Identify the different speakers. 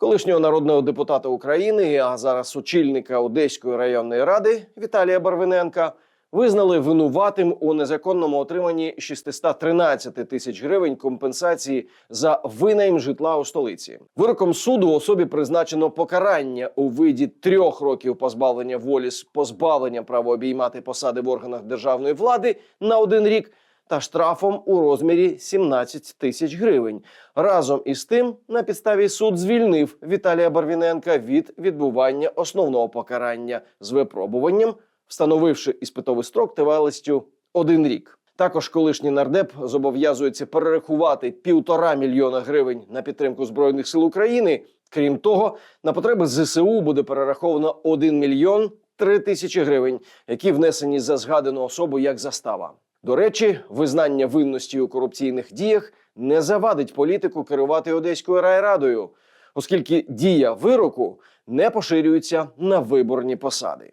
Speaker 1: Колишнього народного депутата України, а зараз очільника Одеської районної ради Віталія Барвиненка визнали винуватим у незаконному отриманні 613 тисяч гривень компенсації за винайм житла у столиці. Вироком суду особі призначено покарання у виді трьох років позбавлення волі з позбавленням права обіймати посади в органах державної влади на один рік та штрафом у розмірі 17 тисяч гривень. Разом із тим, на підставі суд звільнив Віталія Барвіненка від відбування основного покарання з випробуванням, встановивши іспитовий строк тривалістю один рік. Також колишній нардеп зобов'язується перерахувати півтора мільйона гривень на підтримку збройних сил України. Крім того, на потреби ЗСУ буде перераховано 1 мільйон 3 тисячі гривень, які внесені за згадану особу як застава. До речі, визнання винності у корупційних діях не завадить політику керувати Одеською райрадою, оскільки дія вироку не поширюється на виборні посади.